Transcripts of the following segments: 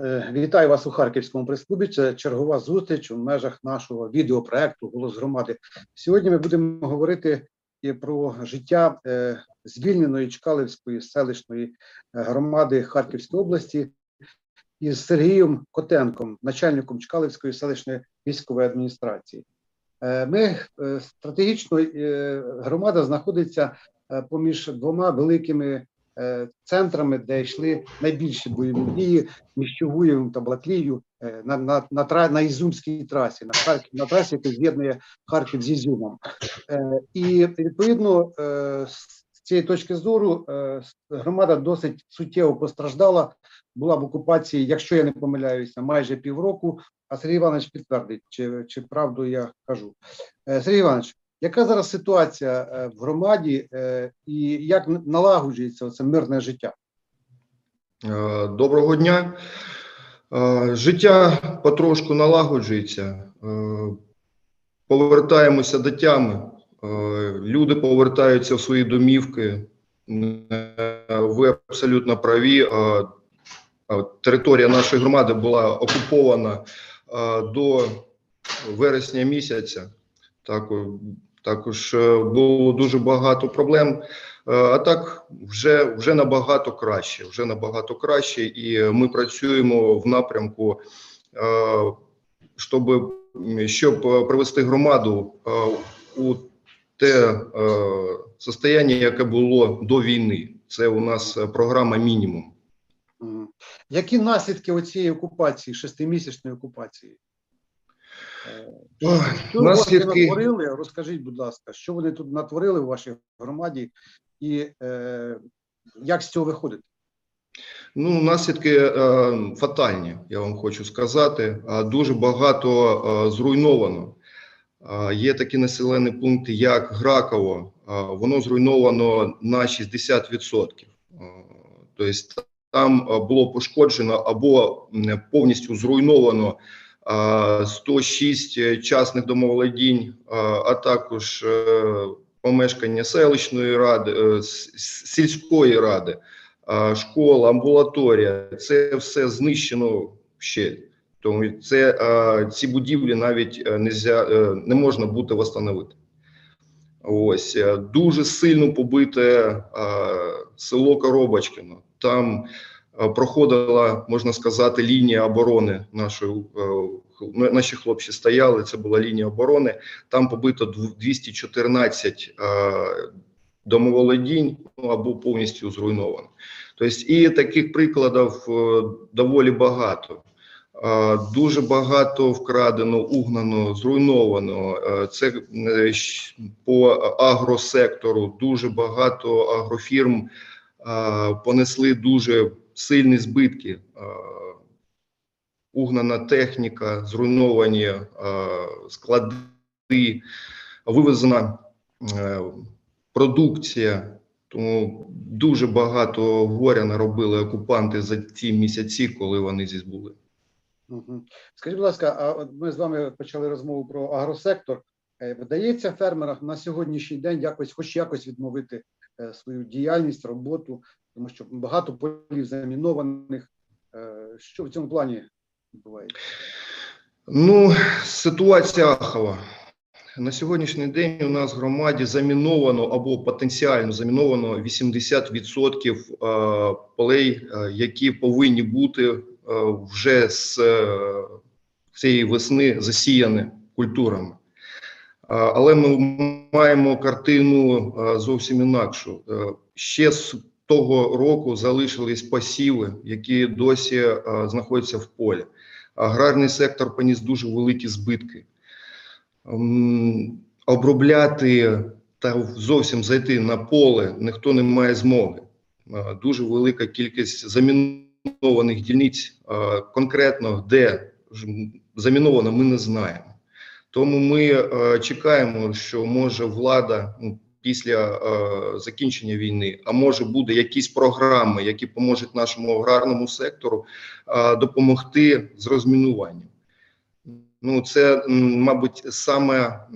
Е, Вітаю вас у Харківському прес-клубі. Це чергова зустріч у межах нашого відеопроекту Голос громади. Сьогодні ми будемо говорити про життя е, звільненої Чкалівської селищної е, громади Харківської області із Сергієм Котенком, начальником Чкалівської селищної військової адміністрації. Ми стратегічно громада знаходиться поміж двома великими центрами, де йшли найбільші бойові дії між Чугуєвим та Блаклією е, на, на, на, на Ізюмській трасі, на, Харків, на трасі, яка з'єднує Харків з Ізюмом. Е, І відповідно е, з цієї точки зору е, громада досить суттєво постраждала, була в окупації, якщо я не помиляюся, майже півроку. А Сергій Іванович підтвердить, чи, чи правду я кажу. Е, Сергій Іванович, яка зараз ситуація е, в громаді е, і як налагоджується це мирне життя? Е, Доброго дня. Життя потрошку налагоджується. Повертаємося до тями. Люди повертаються в свої домівки. Ви абсолютно праві. Територія нашої громади була окупована до вересня місяця. Також, також е, було дуже багато проблем. Е, А так вже, вже набагато краще. Вже набагато краще, і ми працюємо в напрямку, е, щоб, щоб привести громаду у те состояння, яке було до війни. Це у нас програма мінімум. Які наслідки оцієї окупації, шестимісячної окупації? Е, Ой, Що вони Наслідки натворили? Розкажіть, будь ласка, що вони тут натворили у вашій громаді, і е, як з цього виходити? Ну, наслідки е, фатальні, я вам хочу сказати. Дуже багато е, зруйновано. Е, Є такі населені пункти, як Граково. Е, Воно зруйновано на 60%. Е, Тобто там було пошкоджено або повністю зруйновано 106 частних домоволодінь, е, а також е, помешкання селищної ради, е, сільської ради школа, амбулаторія це все знищено ще. Тому це ці будівлі навіть е, е, не можна буде встановити. Ось е, дуже сильно побите село Коробочкино. Там проходила, можна сказати, лінія оборони нашої. е, Наші хлопці стояли, це була лінія оборони. Там побито 214 домоволодінь ну, або повністю зруйновано. Тобто, і таких прикладів е, доволі багато. Е, Дуже багато вкрадено, угнано, зруйновано. Е, Це е, по агросектору. Дуже багато агрофірм е, понесли дуже сильні збитки. Е, Угнана техніка, зруйновані е, склади, вивезена е, продукція. Тому дуже багато горя наробили окупанти за ті місяці, коли вони здесь були. Мгм. Скажіть, будь ласка, а от ми з вами почали розмову про агросектор. Вдається фермерам на сьогоднішній день якось, хоч якось відновити е, свою діяльність, роботу, тому що багато полів замінованих. Е, Що в цьому плані відбувається? Ну, ситуація ахова. На сьогоднішній день у нас в громаді заміновано або потенціально заміновано 80% е, полей, е, які повинні бути вже з цієї весни засіяні культурами. Але ми маємо картину зовсім інакшу. Ще того року залишились посіви, які досі е, знаходяться в полі. Аграрний сектор поніс дуже великі збитки. Обробляти та зовсім зайти на поле ніхто не має змоги. Е, Дуже велика кількість замінованих дільниць. Е, Конкретно де заміновано, ми не знаємо. Тому ми чекаємо, що може влада ну, після е, закінчення війни, а може буде якісь програми, які поможуть нашому аграрному сектору е, допомогти з розмінуванням. Ну, це, мабуть, саме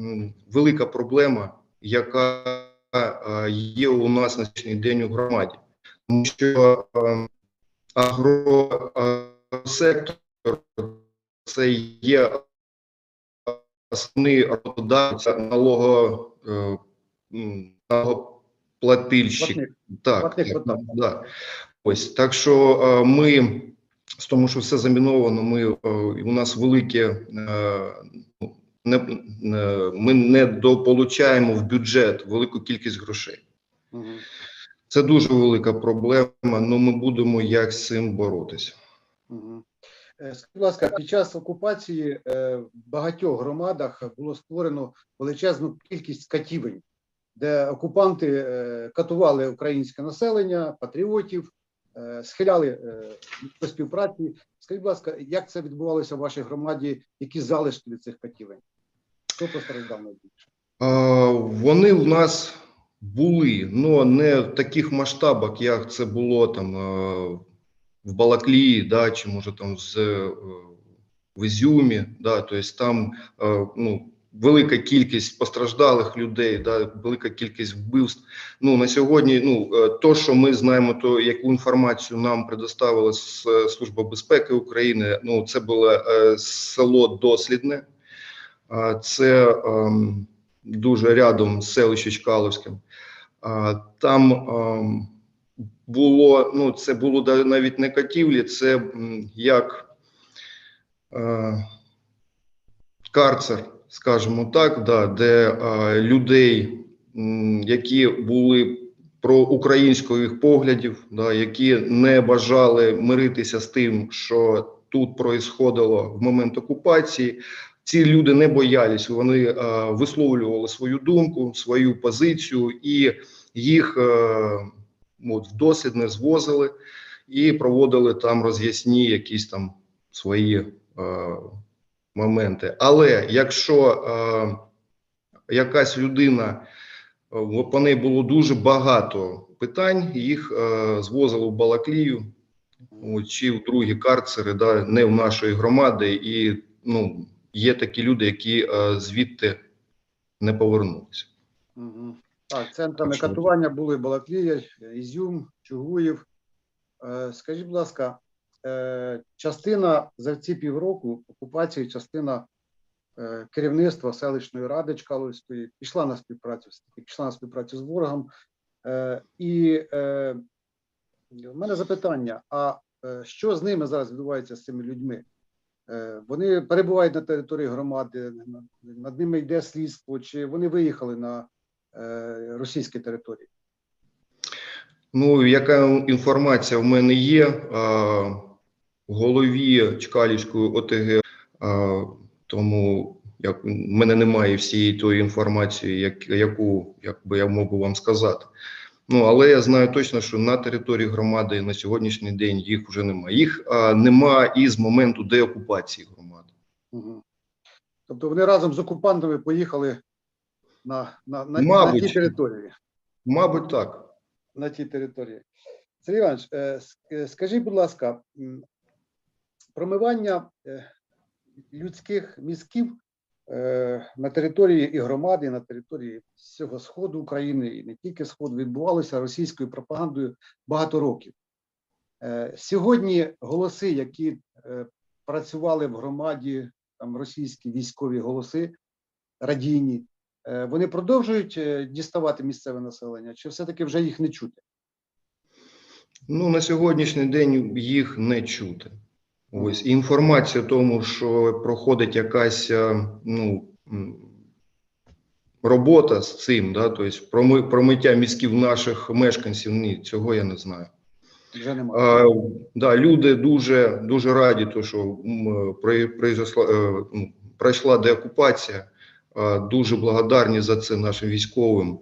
велика проблема, яка е, є у нас на сьогоднішній день у громаді, тому що е, агро, е, це є основний роботодавця налого, Платник. Так, Платник так, да. Ось так що е, ми з тому, що все заміновано, ми е, у нас велике е, ну, не, ми не дополучаємо в бюджет велику кількість грошей. Мгм. Це дуже велика проблема. але ми будемо як з цим боротися. Е, Скажіть, будь ласка, під час окупації в багатьох громадах було створено величезну кількість катівень, де окупанти е, катували українське населення, патріотів, е, схиляли е, до співпраці. Скажіть, будь ласка, як це відбувалося в вашій громаді? Які залишки від цих катівень? Хто постраждав найбільше? Вони в нас були, але не в таких масштабах, як це було там в Балаклії, да, чи може там з, в Ізюмі. Да, тобто там ну, велика кількість постраждалих людей, да, велика кількість вбивств. Ну, на сьогодні, ну, е, то, що ми знаємо, то яку інформацію нам предоставила Служба безпеки України, ну, це було е, село Дослідне. Це ем, дуже рядом з селищем Чкаловським. Там ем, було, ну, це було навіть не катівлі, це як е, карцер, скажімо так, да, де людей, які були проукраїнських поглядів, да, які не бажали миритися з тим, що тут происходило в момент окупації, ці люди не боялись, вони е, висловлювали свою думку, свою позицію, і їх е, от, дослідне звозили і проводили там роз'ясні якісь там свої е, моменти. Але якщо е, якась людина, е, по неї було дуже багато питань, їх е, звозили в Балаклію, от, чи в другі карцери, да, не в нашої громади, і ну, є такі люди, які е, звідти не повернулися. Так, центрами що- катування були Балаклія, Ізюм, Чугуїв. Е, Скажіть, будь ласка, частина за ці півроку окупації, частина е, керівництва селищної ради Чкаловської пішла на співпрацю, пішла на співпрацю з ворогом. Е, І е, в мене запитання: а е, що з ними зараз відбувається з цими людьми? Е, Вони перебувають на території громади, над ними йде слідство, чи вони виїхали на е, російські території? Ну, яка інформація в мене є голові Чкалівської ОТГ, а, тому як в мене немає всієї тої інформації, як, яку як би я можу вам сказати. Ну, але я знаю точно, що на території громади на сьогоднішній день їх вже немає. Їх а, нема і з моменту деокупації громади. Угу. Тобто вони разом з окупантами поїхали на, на, на, на Мабуть. ті території. Мабуть, так. На ті території. Сергій Іванович, е, е, скажіть, будь ласка, промивання е, людських мізків е, на території і громади, і на території всього сходу України, і не тільки сходу, відбувалося російською пропагандою багато років. Е, Сьогодні голоси, які працювали в громаді, там російські військові голоси, радійні, вони продовжують діставати місцеве населення, чи все-таки вже їх не чути? Ну, на сьогоднішній день їх не чути. Ось інформація тому, що проходить якась е, ну, робота з цим, да, тобто проми- промиття мізків наших мешканців, ні, цього я не знаю. Вже немає. А, да, люди дуже, дуже раді, то, що при, произошла, е, ну, пройшла деокупація. А, Дуже благодарні за це нашим військовим.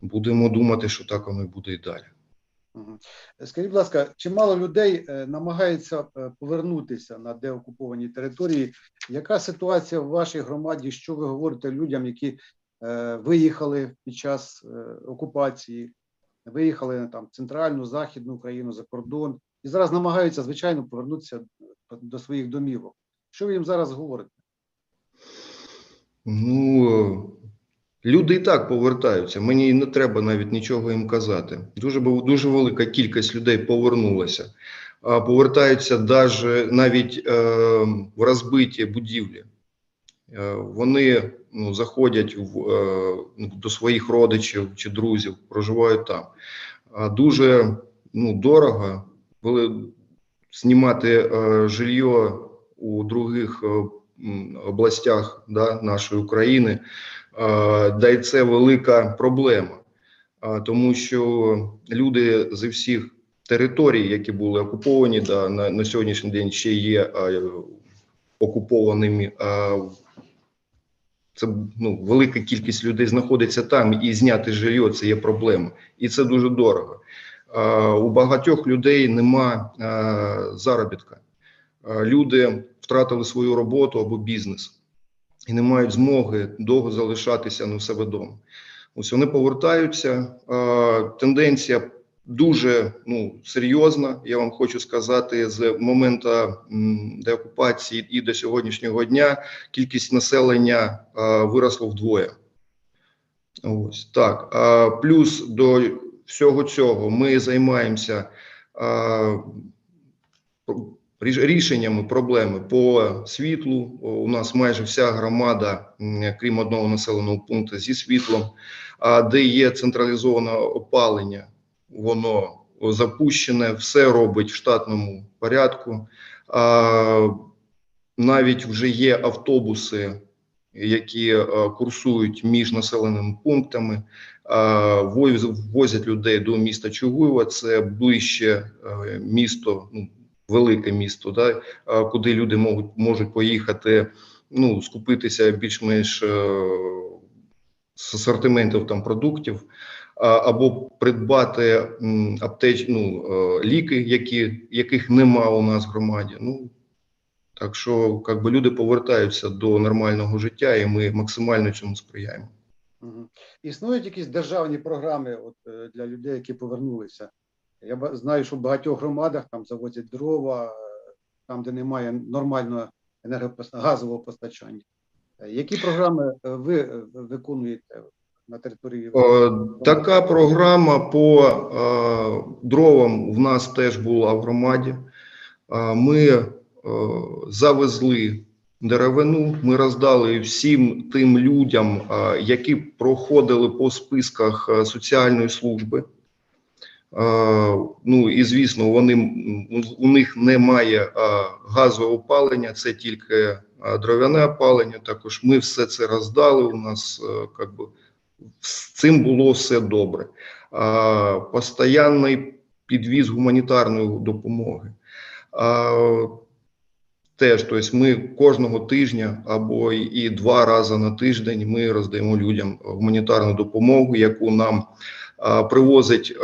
Будемо думати, що так воно і буде і далі. Скажіть, будь ласка, чимало людей е, намагається е, повернутися на деокуповані території. Яка ситуація в вашій громаді? Що ви говорите людям, які е, виїхали під час окупації, виїхали там центральну, західну Україну за кордон і зараз намагаються звичайно повернутися до своїх домівок? Що ви їм зараз говорите? Ну, люди і так повертаються. Мені не треба навіть нічого їм казати. Дуже дуже велика кількість людей повернулася. повертаються даже навіть е, в розбиті будівлі. Е, Вони ну, заходять в, е, ну, до своїх родичів чи друзів, проживають там. А Дуже ну, дорого були знімати е, жилье у других е, областях да, нашої України. Да й це велика проблема, тому що люди зі всіх територій, які були окуповані, да, на, на сьогоднішній день ще є окупованими. Це ну, велика кількість людей знаходиться там, і зняти жилье це є проблема, і це дуже дорого. Е, У багатьох людей нема е, заробітка. Е, Люди втратили свою роботу або бізнес і не мають змоги довго залишатися на себе вдома. Ось вони повертаються. Тенденція дуже ну, серйозна. Я вам хочу сказати, з моменту деокупації і до сьогоднішнього дня кількість населення виросла вдвоє. Ось так. Плюс до всього цього ми займаємося рішеннями проблеми по світлу. У нас майже вся громада, крім одного населеного пункту, зі світлом, а де є централізоване опалення, воно запущене, все робить в штатному порядку. А, навіть вже є автобуси, які е, курсують між населеними пунктами, возять людей до міста Чугуєва. Це ближче е, місто, ну, велике місто, да, куди люди можуть, можуть поїхати, ну, скупитися більш-менш е, з асортиментів там продуктів. Або придбати аптеч, ну, е, ліки, які, яких нема у нас в громаді. Ну, так що как би, люди повертаються до нормального життя, і ми максимально цьому сприяємо. Існують якісь державні програми от, е, для людей, які повернулися. Я знаю, що в багатьох громадах там завозять дрова, е, там, де немає нормального енергопос- газового постачання. Е, Які програми е, ви виконуєте на території? Така програма по дровам в нас теж була в громаді. Ми завезли деревину, ми роздали всім тим людям, які проходили по списках соціальної служби. Ну і звісно, вони у них немає газового опалення, це тільки дров'яне опалення. Також ми все це роздали. У нас как би, з цим було все добре. Постоянний підвіз гуманітарної допомоги. Теж, тобто ми кожного тижня або і- два рази на тиждень ми роздаємо людям гуманітарну допомогу, яку нам привозить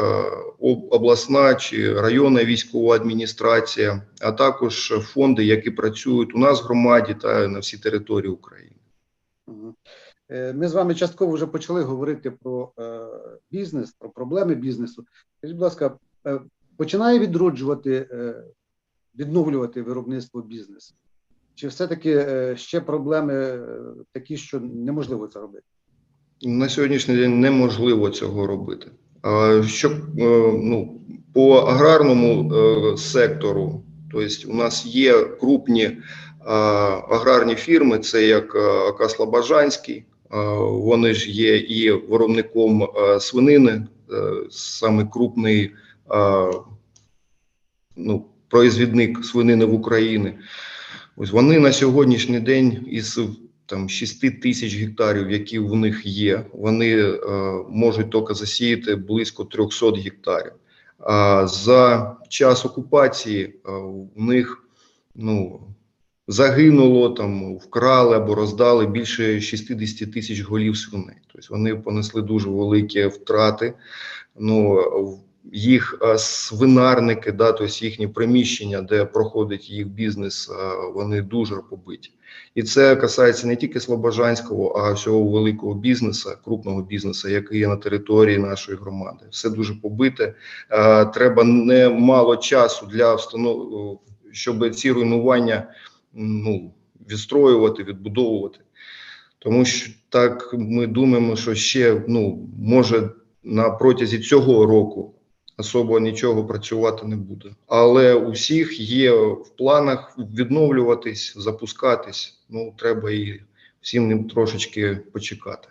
обласна чи районна військова адміністрація, а також фонди, які працюють у нас в громаді та на всій території України. Е, Ми з вами частково вже почали говорити про е, бізнес, про проблеми бізнесу. Скажіть, будь ласка, е, починає відроджувати, відновлювати виробництво бізнесу? Чи все-таки ще проблеми такі, що неможливо це робити? На сьогоднішній день неможливо цього робити. Що е, ну, по аграрному е, сектору, тобто у нас є крупні е, аграрні фірми, це як АК Слобожанський, вони ж є і виробником свинини, саме крупний ну, произвідник свинини в Україні. Ось вони на сьогоднішній день із там 6 тисяч гектарів, які в них є, вони е, можуть тільки засіяти близько 300 гектарів. А за час окупації е, в них ну, загинуло там, вкрали або роздали більше 60 тисяч голів свиней. Тобто вони понесли дуже великі втрати. Ну, їх е, свинарники, да, тобто їхні приміщення, де проходить їх бізнес, е, вони дуже побиті. І це касається не тільки Слобожанського, а всього великого бізнесу, крупного бізнесу, який є на території нашої громади. Все дуже побите. Е, Треба немало часу для встанов... щоб ці руйнування ну, відстроювати, відбудовувати. Тому що так ми думаємо, що ще ну може на протязі цього року особо нічого працювати не буде. Але у всіх є в планах відновлюватись, запускатись. Ну, треба і всім ним трошечки почекати.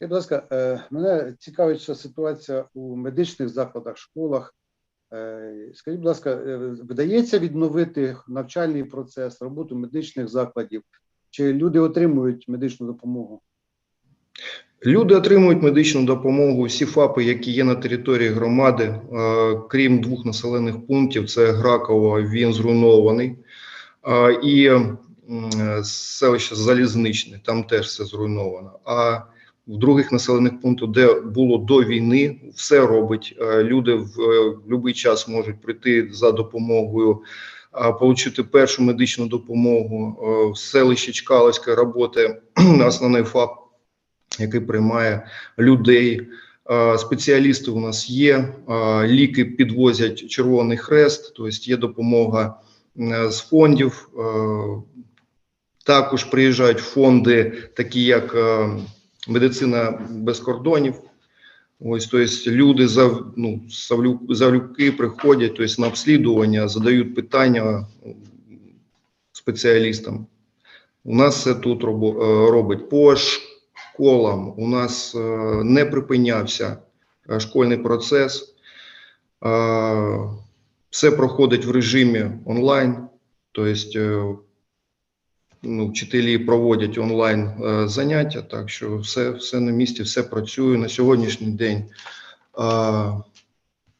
Будь ласка, е, мене цікавить ситуація у медичних закладах, школах. Е, Скажіть, будь ласка, е, вдається відновити навчальний процес, роботу медичних закладів? Чи люди отримують медичну допомогу? Люди отримують медичну допомогу. Всі ФАПи, які є на території громади, е, крім двох населених пунктів, це Граково, він зруйнований, е, і селище Залізничне, там теж все зруйновано. А в других населених пунктах, де було до війни, все робить. Е, Люди в будь-який час можуть прийти за допомогою. Получити першу медичну допомогу Е, в селищі Чкаловське роботи основний ФАП який приймає людей. Е, Спеціалісти у нас є, е, ліки підвозять Червоний Хрест, тобто є допомога е, з фондів. Також приїжджають фонди, такі як медицина без кордонів. Ось, тобто люди зав, ну, завлю- завлюки приходять тобто, на обслідування, задають питання спеціалістам. У нас це тут робить по школам. У нас е, не припинявся е, школьний процес. Е, Все проходить в режимі онлайн. Тобто ну, вчителі проводять онлайн заняття, так що все, все на місці, все працює на сьогоднішній день. е,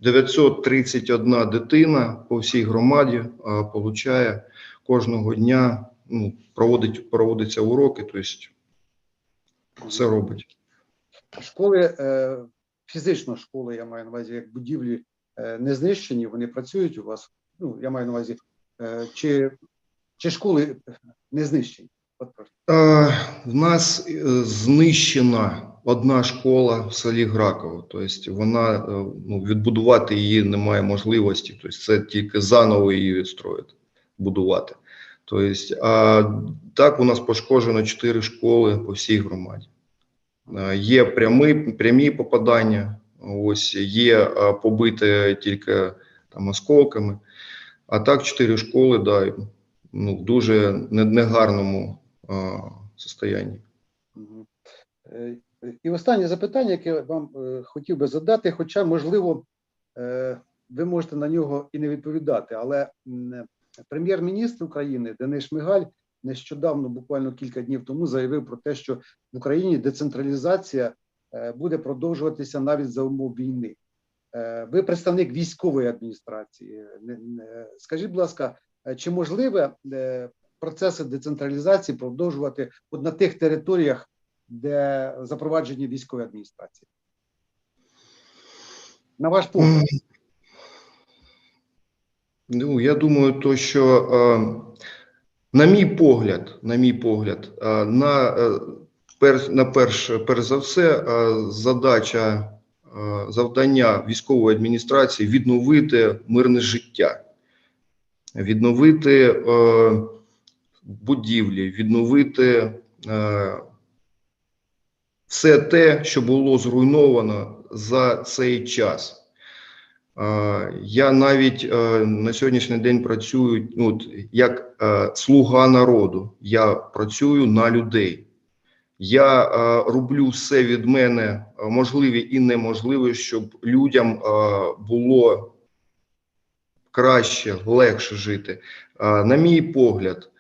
931 дитина по всій громаді получає кожного дня, ну, проводить, проводиться уроки, тобто все робить. Школи, е, фізично школи, я маю на увазі, як будівлі е, не знищені, вони працюють у вас. Ну, я маю на увазі, е, чи, чи школи не знищені? В нас знищена одна школа в селі Граково. Тобто вона ну, відбудувати її немає можливості. Тобто це тільки заново її строїти, будувати. Тобто, а так у нас пошкоджено чотири школи по всій громаді. Є прямі, прямі попадання, ось є побите тільки там осколками. А так, чотири школи, да, ну, в дуже негарному а, состоянні. Е, І останнє запитання, яке я вам е, хотів би задати, хоча, можливо, е, ви можете на нього і не відповідати, але прем'єр-міністр України Денис Шмигаль нещодавно, буквально кілька днів тому, заявив про те, що в Україні децентралізація е, буде продовжуватися навіть за умов війни. Е, Ви представник військової адміністрації. Не- Скажіть, будь ласка, е, чи можливе е, процеси децентралізації продовжувати от на тих територіях, де запроваджені військові адміністрації? На ваш погляд, Ну, я думаю, то, що, е, на мій погляд, на мій погляд, е, на, е, пер, на перш, перш за все, задача, завдання військової адміністрації відновити мирне життя, відновити будівлі, відновити все те, що було зруйновано за цей час. Я навіть е, на сьогоднішній день працюю ну, як е, слуга народу. Я працюю на людей. Я е, роблю все від мене можливе і неможливе, щоб людям було краще, легше жити. На мій погляд,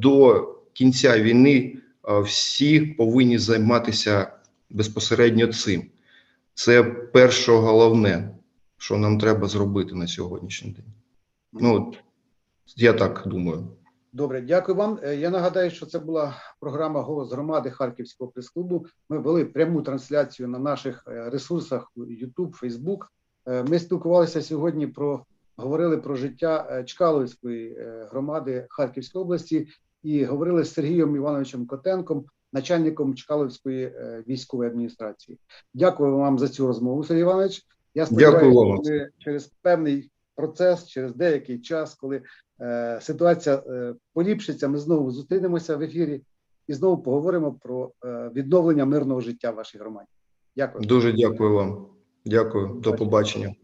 до кінця війни всі повинні займатися безпосередньо цим. Це перше головне, що нам треба зробити на сьогоднішній день. Ну, от, я так думаю. добре, дякую вам. Е, Я нагадаю, що це була програма Голос громади Харківського прес-клубу. Ми вели пряму трансляцію на наших е, ресурсах YouTube, Facebook. Е, Ми спілкувалися сьогодні про говорили про життя Чкаловської громади Харківської області і говорили з Сергієм Івановичем Котенком, начальником Чкаловської військової адміністрації. Дякую вам за цю розмову, Сергій Іванович. Я Дякую вам. ми через певний процес, через деякий час, коли е, ситуація е, поліпшиться, ми знову зустрінемося в ефірі і знову поговоримо про е, відновлення мирного життя в вашій громаді. Дякую. Дуже дякую вам. Дякую, до побачення.